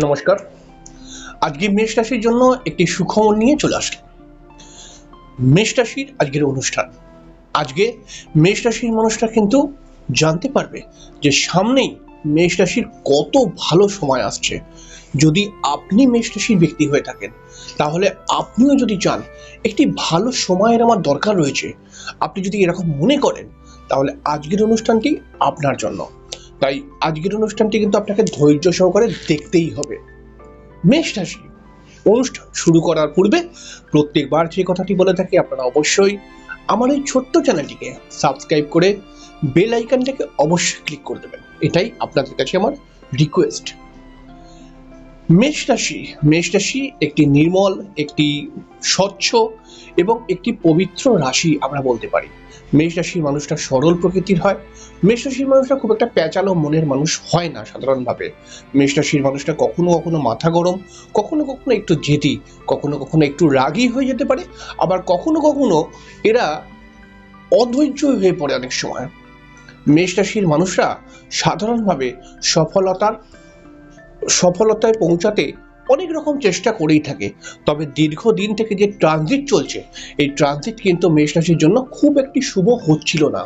নমস্কার। আজকে মেষ রাশির জন্য একটি সুখবর নিয়ে চলে আসলাম। মেষ রাশির আজকের অনুষ্ঠান। আজকে মেষ রাশির মানুষরা কিন্তু জানতে পারবে যে সামনেই মেষ রাশির কত ভালো সময় আসছে। যদি আপনি মেষ রাশির ব্যক্তি হয়ে থাকেন, তাহলে আপনিও যদি চান একটি ভালো সময়ের আমার দরকার রয়েছে, আপনি যদি এরকম মনে করেন, তাহলে আজকের অনুষ্ঠানটি আপনার জন্য। তাই আজকের অনুষ্ঠানটি কিন্তু আপনাকে ধৈর্য সহকারে দেখতেই হবে। মেষ রাশি, অনুষ্ঠান শুরু করার পূর্বে প্রত্যেকবার যে কথাটি বলে থাকি আপনারা অবশ্যই আমার এই ছোট্ট চ্যানেলটিকে সাবস্ক্রাইব করে বেল আইকনটাকে অবশ্যই ক্লিক করে দেবেন। এটাই আপনাদের কাছে আমার রিকোয়েস্ট মেষ রাশি মেষ রাশি একটি নির্মল, একটি স্বচ্ছ এবং একটি পবিত্র রাশি আমরা বলতে পারি। মেষ রাশির মানুষটা সরল প্রকৃতির হয়। মেষ রাশির মানুষরা খুব একটা প্যাঁচালো মনের মানুষ হয় না সাধারণভাবে। মেষ রাশির মানুষটা কখনো কখনো মাথা গরম, কখনো কখনো একটু জেদি কখনো কখনো একটু রাগী হয়ে যেতে পারে, আবার কখনো কখনো এরা অধৈর্য হয়ে পড়ে অনেক সময়। মেষ রাশির মানুষরা সাধারণভাবে সফলতার, সফলতায় পৌঁছাতে অনেক রকম চেষ্টা করেই থাকে। তবে দীর্ঘদিন থেকে যে ট্রানজিট চলছে, এই ট্রানজিট কিন্তু মেষ রাশির জন্য খুব একটি শুভ হচ্ছিল না।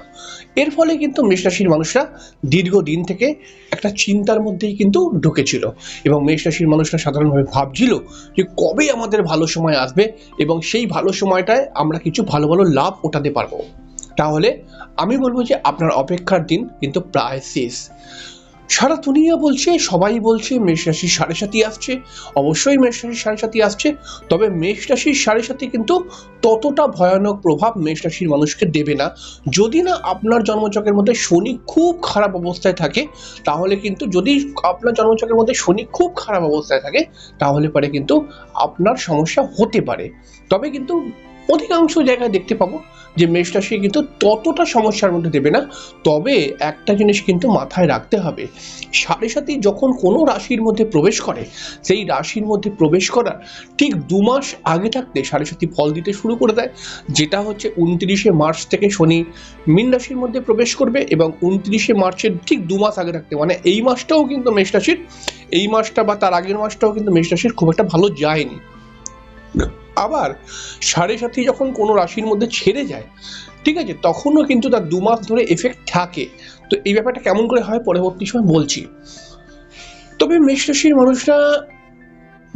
এর ফলে কিন্তু মেষ রাশির মানুষরা দীর্ঘদিন থেকে একটা চিন্তার মধ্যেই কিন্তু ঢুকেছিল। এবং মেষ রাশির মানুষরা সাধারণভাবে ভাবছিল যে কবে আমাদের ভালো সময় আসবে এবং সেই ভালো সময়টায় আমরা কিছু ভালো ভালো লাভ ওঠাতে পারব। তাহলে আমি বলব যে আপনার অপেক্ষার দিন কিন্তু প্রায় শেষ। সারা দুনিয়া বলছে, সবাই বলছে, মেষ রাশির সাড়ে সাথী আসছে। অবশ্যই মেষ রাশির সাড়ে সাথী আসছে। তবে মেষ রাশির সাড়ে সাথী কিন্তু ততটা ভয়ানক প্রভাব মেষ রাশির মানুষকে দেবে না। যদি না আপনার জন্মচকের মধ্যে শনি খুব খারাপ অবস্থায় থাকে, তাহলে কিন্তু যদি আপনার জন্মচকের মধ্যে শনি খুব খারাপ অবস্থায় থাকে, তাহলে পরে কিন্তু আপনার সমস্যা হতে পারে। তবে কিন্তু অধিকাংশ জায়গায় দেখতে পাবো যে মেষ রাশি কিন্তু ততটা সমস্যার মধ্যে দেবে না, তবে একটা জিনিস কিন্তু মাথায় রাখতে হবে। সাড়ে সাথে যখন কোনো রাশির মধ্যে প্রবেশ করে, সেই রাশির মধ্যে প্রবেশ করার ঠিক দু মাস আগে থাকতে সাড়ে সাথী ফল দিতে শুরু করে দেয়, যেটা হচ্ছে উনত্রিশে মার্চ থেকে শনি মীন রাশির মধ্যে প্রবেশ করবে এবং উনত্রিশে মার্চের ঠিক দু মাস আগে থাকতে মানে এই মাসটাও কিন্তু মেষ রাশির, এই মাসটা বা তার আগের মাসটাও কিন্তু মেষ রাশির খুব একটা ভালো যায়নি। আবার সাড়ে সাথী যখন কোনো রাশির মধ্যে ছেড়ে যায়, ঠিক আছে, তখনও কিন্তু তার দু মাস ধরে এফেক্ট থাকে। তো এই ব্যাপারটা কেমন করে হয় পরবর্তী সময় বলছি। তবে মেষ রাশির মানুষরা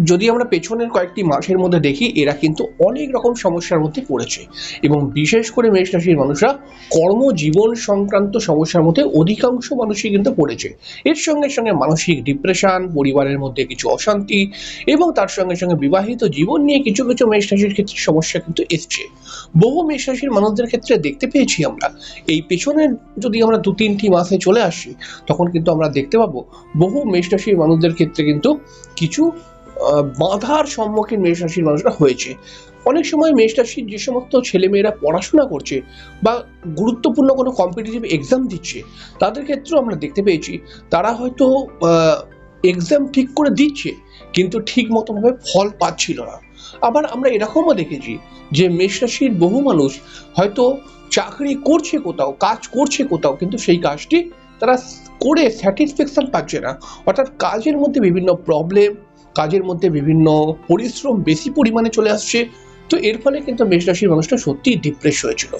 যদি আমরা পেছনের কয়েকটি মাসের মধ্যে দেখি, এরা কিন্তু অনেক রকম সমস্যার মধ্যে পড়েছে। এবং বিশেষ করে মেষ রাশির মানুষরা কর্মজীবন সংক্রান্ত সমস্যার মধ্যে অধিকাংশ মানুষই কিন্তু পড়েছে। এর সঙ্গে সঙ্গে মানসিক ডিপ্রেশন পরিবারের মধ্যে কিছু অশান্তি, এবং তার সঙ্গে সঙ্গে বিবাহিত জীবন নিয়ে কিছু কিছু মেষ রাশির ক্ষেত্রে সমস্যা কিন্তু এসছে। বহু মেষ রাশির মানুষদের ক্ষেত্রে দেখতে পেয়েছি আমরা, এই পেছনের যদি আমরা দু তিনটি মাসে চলে আসি, তখন কিন্তু আমরা দেখতে পাবো বহু মেষ রাশির মানুষদের ক্ষেত্রে কিন্তু কিছু বাধার সম্মুখীন মেষ রাশির মানুষরা হয়েছে। অনেক সময় মেষ রাশির যে সমস্ত ছেলেমেয়েরা পড়াশোনা করছে বা গুরুত্বপূর্ণ কোনো কম্পিটিটিভ এক্সাম দিচ্ছে, তাদের ক্ষেত্রেও আমরা দেখতে পেয়েছি, তারা হয়তো এক্সাম ঠিক করে দিচ্ছে, কিন্তু ঠিক মতোভাবে ফল পাচ্ছিল না। আবার আমরা এরকমও দেখেছি যে মেষ রাশির বহু মানুষ হয়তো চাকরি করছে কোথাও, কাজ করছে কোথাও, কিন্তু সেই কাজটি তারা করে স্যাটিসফ্যাকশন পাচ্ছে না। অর্থাৎ কাজের মধ্যে বিভিন্ন প্রবলেম কাজের মধ্যে বিভিন্ন পরিশ্রম বেশি পরিমাণে চলে আসছে। তো এর ফলে কিন্তু মেষ রাশির মানুষটা সত্যিই ডিপ্রেস হয়েছিল।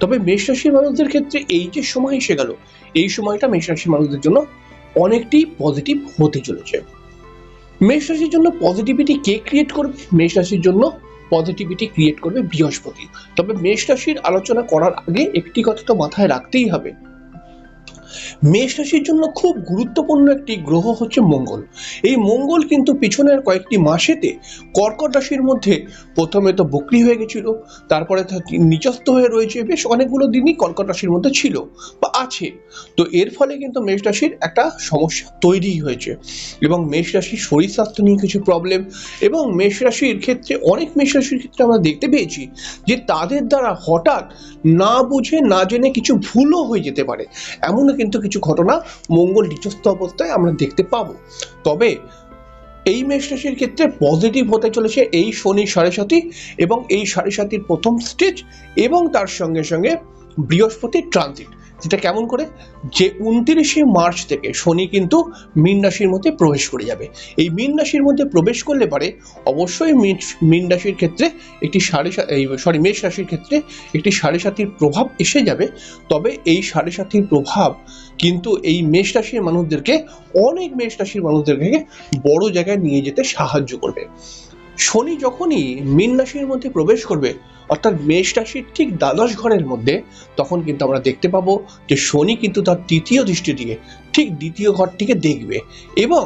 তবে মেষ রাশির মানুষদের ক্ষেত্রে এই যে সময় এসে গেল, এই সময়টা মেষ রাশির মানুষদের জন্য অনেকটি পজিটিভ হতে চলেছে। মেষ রাশির জন্য পজিটিভিটি কে ক্রিয়েট করবে? মেষ রাশির জন্য পজিটিভিটি ক্রিয়েট করবে বৃহস্পতি। তবে মেষ রাশির আলোচনা করার আগে একটি কথা তো মাথায় রাখতেই হবে। মেষ রাশির জন্য খুব গুরুত্বপূর্ণ একটি গ্রহ হচ্ছে মঙ্গল। এই মঙ্গল কিন্তু পিছনের কয়েকটি মাসেতে কর্কট রাশির মধ্যে প্রথমে তো বকরি হয়ে গেছিল, তারপরে নিচস্থ হয়ে রয়েছে, বেশ অনেকগুলো দিনই কর্কট রাশির মধ্যে ছিল বা আছে। তো এর ফলে কিন্তু মেষ রাশির একটা সমস্যা তৈরি হয়েছে এবং মেষ রাশির শরীর স্বাস্থ্য নিয়ে কিছু প্রবলেম এবং মেষ রাশির ক্ষেত্রে, অনেক মেষ রাশির ক্ষেত্রে আমরা দেখতে পেয়েছি যে তাদের দ্বারা হঠাৎ না বুঝে, না জেনে কিছু ভুলও হয়ে যেতে পারে। এমনও কিন্তু কিছু ঘটনা মঙ্গল নিচস্থ অবস্থায় আমরা দেখতে পাবো। তবে এই মেষ রাশির ক্ষেত্রে পজিটিভ হতে চলেছে এই শনি সাড়ে সাতি এবং এই সাড়ে সাতির প্রথম স্টেজ এবং তার সঙ্গে সঙ্গে বৃহস্পতির ট্রানজিট সেটা কেমন করে? যে উনত্রিশে মার্চ থেকে শনি কিন্তু মীন রাশির মধ্যে প্রবেশ করে যাবে। এই মীন রাশির মধ্যে প্রবেশ করলে পারে অবশ্যই মীন- রাশির ক্ষেত্রে একটি সাড়ে সরি মেষ রাশির ক্ষেত্রে একটি সাড়ে সাতির প্রভাব এসে যাবে। তবে এই সাড়ে সাতির প্রভাব কিন্তু এই মেষ রাশির মানুষদেরকে, অনেক মেষ রাশির মানুষদেরকে বড় জায়গায় নিয়ে যেতে সাহায্য করবে। শনি যখনই মীন রাশির মধ্যে প্রবেশ করবে অর্থাৎ মেষ রাশির ঠিক দ্বাদশ ঘরের মধ্যে তখন কিন্তু আমরা দেখতে পাবো যে শনি কিন্তু তার তৃতীয় দৃষ্টি দিয়ে ঠিক দ্বিতীয় ঘরটিকে দেখবে। এবং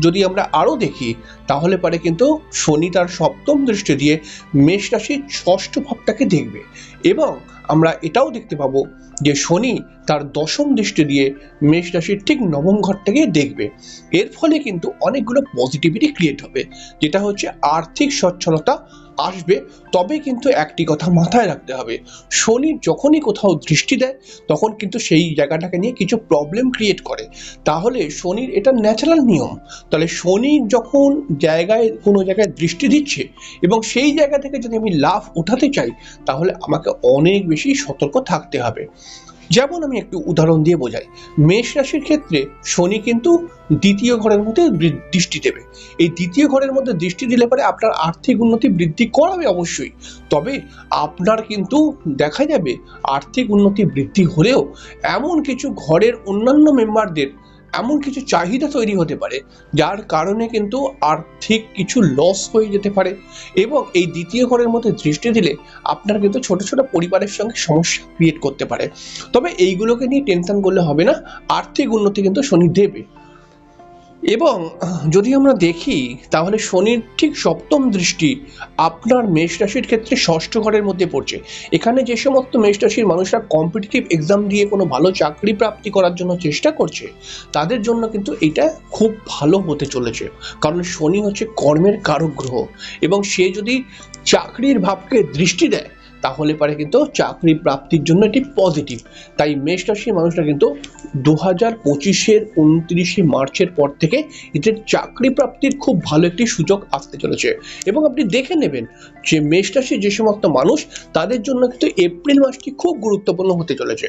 যদি আমরা আরও দেখি, তাহলে পারে কিন্তু শনি তার সপ্তম দৃষ্টি দিয়ে মেষ রাশির ষষ্ঠ ভাবটাকে দেখবে। এবং আমরা এটাও দেখতে পাবো যে শনি তার দশম দৃষ্টি দিয়ে মেষ রাশির ঠিক নবম ঘরটাকে দেখবে। এর ফলে কিন্তু অনেকগুলো পজিটিভিটি ক্রিয়েট হবে, যেটা হচ্ছে আর্থিক সচ্ছলতা আসবে তবে কিন্তু একটি কথা মাথায় রাখতে হবে। শনি যখনই কোথাও দৃষ্টি দেয়, তখন কিন্তু সেই জায়গাটাকে নিয়ে কিছু প্রবলেম ক্রিয়েট করে। তাহলে শনির এটা ন্যাচারাল নিয়ম। তাহলে শনি যখন জায়গায়, কোনো জায়গায় দৃষ্টি দিচ্ছে এবং সেই জায়গা থেকে যদি আমি লাভ উঠাতে চাই, তাহলে আমাকে অনেক বেশি সতর্ক থাকতে হবে। যেমন আমি একটু উদাহরণ দিয়ে বোঝাই, মেষ রাশির ক্ষেত্রে শনি কিন্তু দ্বিতীয় ঘরের মধ্যে দৃষ্টি দেবে। এই দ্বিতীয় ঘরের মধ্যে দৃষ্টি দিলে পরে আপনার আর্থিক উন্নতি বৃদ্ধি করাবে অবশ্যই। তবে আপনার কিন্তু দেখা যাবে আর্থিক উন্নতি বৃদ্ধি হলেও এমন কিছু ঘরের অন্যান্য মেম্বারদের এমন কিছু চাহিদা তৈরি হতে পারে, যার কারণে কিন্তু আর্থিক কিছু লস হয়ে যেতে পারে এবং এই দ্বিতীয় ঘরের মধ্যে দৃষ্টি দিলে আপনার কিন্তু ছোট ছোট পরিবারের সঙ্গে সমস্যা ক্রিয়েট করতে পারে। তবে এইগুলোকে নিয়ে টেনশন করলে হবে না, আর্থিক উন্নতি কিন্তু শনি দেবে। এবং যদি আমরা দেখি, তাহলে শনির ঠিক সপ্তম দৃষ্টি আপনার মেষ রাশির ক্ষেত্রে ষষ্ঠ ঘরের মধ্যে পড়ছে। এখানে যে সমস্ত মেষ রাশির মানুষরা কম্পিটিটিভ এক্সাম দিয়ে কোনো ভালো চাকরি প্রাপ্তি করার জন্য চেষ্টা করছে, তাদের জন্য কিন্তু এটা খুব ভালো হতে চলেছে। কারণ শনি হচ্ছে কর্মের কারক গ্রহ এবং সে যদি চাকরির ভাবকে দৃষ্টি দেয় তাহলে পারে কিন্তু চাকরি প্রাপ্তির জন্য এটি পজিটিভ তাই মেষ রাশির মানুষরা কিন্তু দু হাজার পঁচিশের উনত্রিশে মার্চের পর থেকে এদের চাকরি প্রাপ্তির খুব ভালো একটি সুযোগ আসতে চলেছে। এবং আপনি দেখে নেবেন যে মেষ রাশির যে সমস্ত মানুষ, তাদের জন্য কিন্তু এপ্রিল মাসটি খুব গুরুত্বপূর্ণ হতে চলেছে।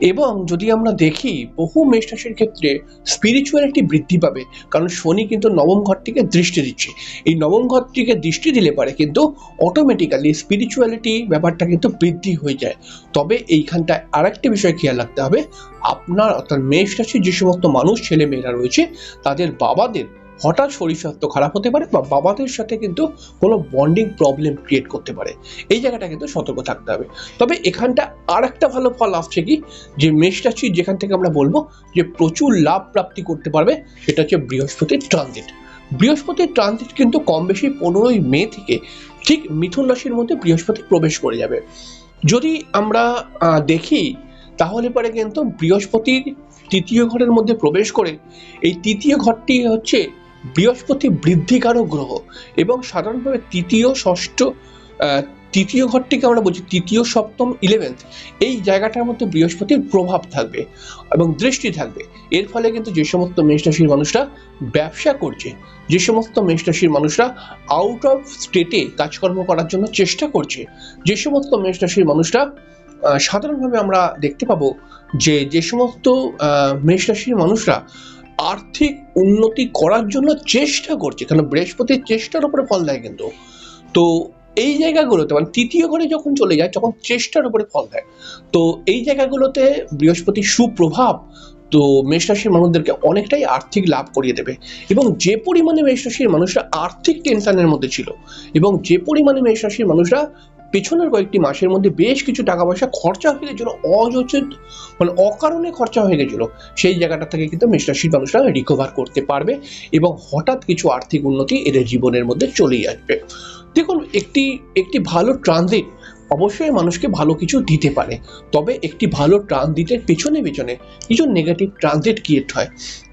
এবং যদি আমরা দেখি, বহু মেষ রাশির ক্ষেত্রে স্পিরিচুয়ালিটি বৃদ্ধি পাবে। কারণ শনি কিন্তু নবম ঘরটিকে দৃষ্টি দিচ্ছে। এই নবম ঘরটিকে দৃষ্টি দিলে পারে কিন্তু অটোমেটিক্যালি স্পিরিচুয়ালিটি ব্যাপারটা কিন্তু বৃদ্ধি হয়ে যায়। তবে এইখানটায় আরেকটি বিষয় খেয়াল রাখতে হবে। আপনার অর্থাৎ মেষ রাশির যে সমস্ত মানুষ ছেলে মেয়েরা রয়েছে, তাদের বাবাদের হঠাৎ শরীর স্বাস্থ্য খারাপ হতে পারে বা বাবাদের সাথে কিন্তু কোনো বন্ডিং প্রবলেম ক্রিয়েট করতে পারে। এই জায়গাটা কিন্তু সতর্ক থাকতে হবে। তবে এখানটা আর একটা ভালো ফল আসছে কি? যে মেষ রাশি যেখান থেকে আমরা বলব যে প্রচুর লাভ প্রাপ্তি করতে পারবে, সেটা হচ্ছে বৃহস্পতির ট্রানজিট বৃহস্পতির ট্রানজিট কিন্তু কম বেশি পনেরোই মে থেকে ঠিক মিথুন রাশির মধ্যে বৃহস্পতি প্রবেশ করে যাবে। যদি আমরা দেখি, তাহলে পরে কিন্তু বৃহস্পতির তৃতীয় ঘরের মধ্যে প্রবেশ করে, এই তৃতীয় ঘরটি হচ্ছে বৃহস্পতি বৃদ্ধিকারক গ্রহ এবং সাধারণভাবে তৃতীয় ষষ্ঠ তৃতীয় ঘরটিকে আমরা বলছি তৃতীয় সপ্তম ইলেভেন্থ এই জায়গাটার মধ্যে বৃহস্পতির প্রভাব থাকবে এবং দৃষ্টি থাকবে। এর ফলে কিন্তু যে সমস্ত মেষ রাশির মানুষরা ব্যবসা করছে যে সমস্ত মেষ রাশির মানুষরা আউট অফ স্টেটে কাজকর্ম করার জন্য চেষ্টা করছে যে সমস্ত মেষ রাশির মানুষরা সাধারণভাবে আমরা দেখতে পাবো যে যে সমস্ত আহ, মেষ রাশির মানুষরা আর্থিক উন্নতি করার জন্য চেষ্টা করছে কারণ বৃহস্পতির চেষ্টার উপরে ফল দেয় কিন্তু। তো এই জায়গাগুলোতে মানে তৃতীয় ঘরে যখন চলে যায়, তখন চেষ্টার উপরে ফল দেয়। তো এই জায়গাগুলোতে বৃহস্পতির সুপ্রভাব, তো মেষ রাশির মানুষদেরকে অনেকটাই আর্থিক লাভ করিয়ে দেবে। এবং যে পরিমাণে মেষ রাশির মানুষরা আর্থিক টেনশনের মধ্যে ছিল, এবং যে পরিমাণে মেষ রাশির মানুষরা পেছনের কয়েকটি মাসের মধ্যে বেশ কিছু টাকা পয়সা খরচা হয়ে গেছিল অযচিত মানে অকারণে খরচা হয়ে গেছিল। সেই জায়গাটা থেকে কিন্তু মেষ রাশির মানুষরা রিকভার করতে পারবে এবং হঠাৎ কিছু আর্থিক উন্নতি এদের জীবনের মধ্যে চলেই আসবে। দেখুন, একটি একটি ভালো ট্রানজিট অবশ্যই মানুষকে ভালো কিছু দিতে পারে, তবে একটি ভালো ট্রানজিটের পেছনে পেছনে কিছু নেগেটিভ ট্রানজিট ক্রিয়েট হয়।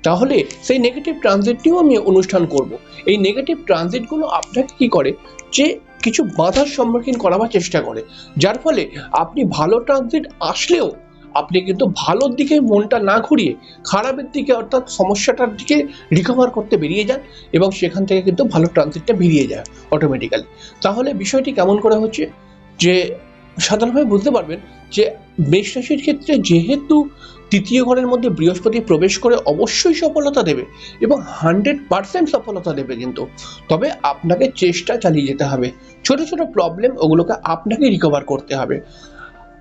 তাহলে সেই নেগেটিভ ট্রানজিটটিও আমি অনুষ্ঠান করব। এই নেগেটিভ ট্রানজিটগুলো আপনাকে কি করে? যে কিছু বাধার সম্মুখীন করাবার চেষ্টা করে। যার ফলে আপনি ভালো ট্রানজিট আসলেও আপনি কিন্তু ভালোর দিকে মনটা না ঘুরিয়ে খারাপের দিকে অর্থাৎ সমস্যাটার দিকে রিকভার করতে বেরিয়ে যান এবং সেখান থেকে কিন্তু ভালো ট্রানজিটটা বেরিয়ে যায় অটোমেটিক্যালি তাহলে বিষয়টি কেমন করে হচ্ছে? যে সাধারণভাবে বুঝতে পারবেন যে মেষ রাশির ক্ষেত্রে যেহেতু তৃতীয় ঘরের মধ্যে বৃহস্পতি প্রবেশ করে অবশ্যই সফলতা দেবে এবং হান্ড্রেড পারসেন্ট সফলতা দেবে কিন্তু। তবে আপনাকে চেষ্টা চালিয়ে যেতে হবে। ছোট ছোট প্রবলেম ওগুলোকে আপনাকে রিকভার করতে হবে।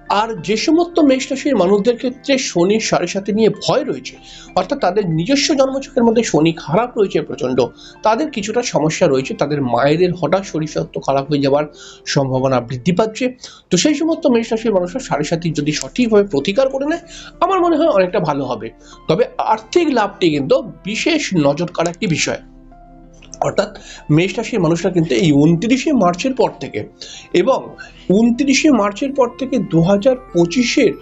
আর যে সমস্ত মেষ রাশির মানুষদের ক্ষেত্রে শনি সাড়ে সাথে নিয়ে ভয় রয়েছে, অর্থাৎ তাদের নিজস্ব জন্মছকের মধ্যে শনি খারাপ রয়েছে প্রচণ্ড, তাদের কিছুটা সমস্যা রয়েছে, তাদের মায়েদের হঠাৎ শরীর স্বাস্থ্য খারাপ হয়ে যাওয়ার সম্ভাবনা বৃদ্ধি পাচ্ছে। তো সেই সমস্ত মেষ রাশির মানুষরা সাড়ে সাথে যদি সঠিকভাবে প্রতিকার করে নেয়, আমার মনে হয় অনেকটা ভালো হবে। তবে আর্থিক লাভটি কিন্তু বিশেষ নজর কাড়া একটি বিষয়। অর্থাৎ মেষ রাশির মানুষরা কিন্তু এই উনত্রিশে মার্চের পর থেকে এবং উনত্রিশে মার্চের পর থেকে দু হাজার পঁচিশের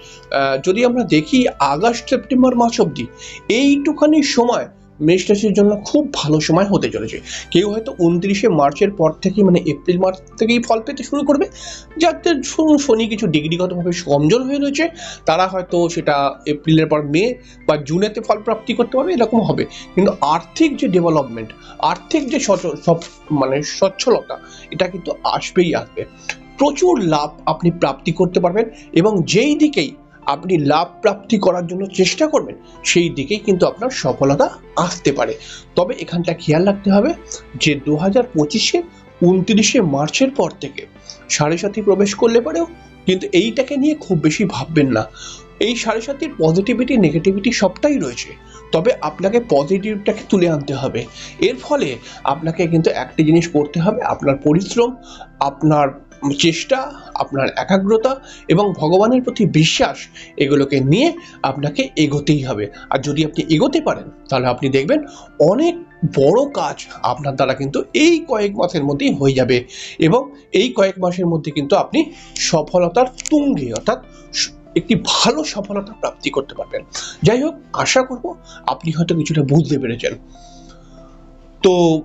যদি আমরা দেখি আগস্ট, সেপ্টেম্বর মাস অবধি, এইটুখানি সময় মেষ রাশির জন্য খুব ভালো সময় হতে চলেছে। কেউ হয়তো উনত্রিশে মার্চের পর থেকে মানে এপ্রিল মার্চ থেকেই ফল পেতে শুরু করবে। যাদের শনি কিছু ডিগ্রিগতভাবে কমজোর হয়ে রয়েছে, তারা হয়তো সেটা এপ্রিলের পর মে বা জুনেতে ফল প্রাপ্তি করতে পারবে, এরকম হবে। কিন্তু আর্থিক যে ডেভেলপমেন্ট, আর্থিক যে সব মানে সচ্ছলতা, এটা কিন্তু আসবেই আসবে। প্রচুর লাভ আপনি প্রাপ্তি করতে পারবেন এবং যেই দিকেই আপনি লাভ প্রাপ্তি করার জন্য চেষ্টা করবেন, সেই দিকেই কিন্তু আপনার সফলতা আসতে পারে। তবে এখানটা খেয়াল রাখতে হবে যে দু হাজার পঁচিশে উনত্রিশে মার্চের পর থেকে সাড়ে সাথী প্রবেশ করলে পরেও কিন্তু এইটাকে নিয়ে খুব বেশি ভাববেন না। এই সাড়ে সাতির পজিটিভিটি নেগেটিভিটি সবটাই রয়েছে। তবে আপনাকে পজিটিভটাকে তুলে আনতে হবে। এর ফলে আপনাকে কিন্তু একটি জিনিস করতে হবে, আপনার পরিশ্রম, আপনার চেষ্টা, আপনার একাগ্রতা এবং ভগবানের প্রতি বিশ্বাস, এগুলোকে নিয়ে আপনাকে এগোতেই হবে। আর যদি আপনি এগোতে পারেন, তাহলে আপনি দেখবেন অনেক বড় কাজ আপনার দ্বারা কিন্তু এই কয়েক মাসের মধ্যেই হয়ে যাবে এবং এই কয়েক মাসের মধ্যে কিন্তু আপনি সফলতার তুঙ্গে, অর্থাৎ একটি ভালো সফলতা প্রাপ্তি করতে পারবেন। যাই হোক, আশা করব আপনি হয়তো কিছুটা বুঝতে পেরেছেন। তো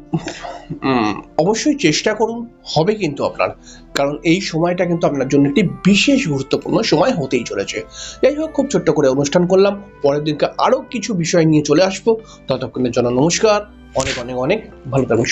অবশ্যই চেষ্টা করুন, হবে কিন্তু আপনার। কারণ এই সময়টা কিন্তু আপনার জন্য একটি বিশেষ গুরুত্বপূর্ণ সময় হতেই চলেছে। যাই হোক, খুব ছোট্ট করে অনুষ্ঠান করলাম। পরের দিনকে আরও কিছু বিষয় নিয়ে চলে আসব। ততক্ষণের জন্য নমস্কার। অনেক অনেক অনেক ভালো থাকবেন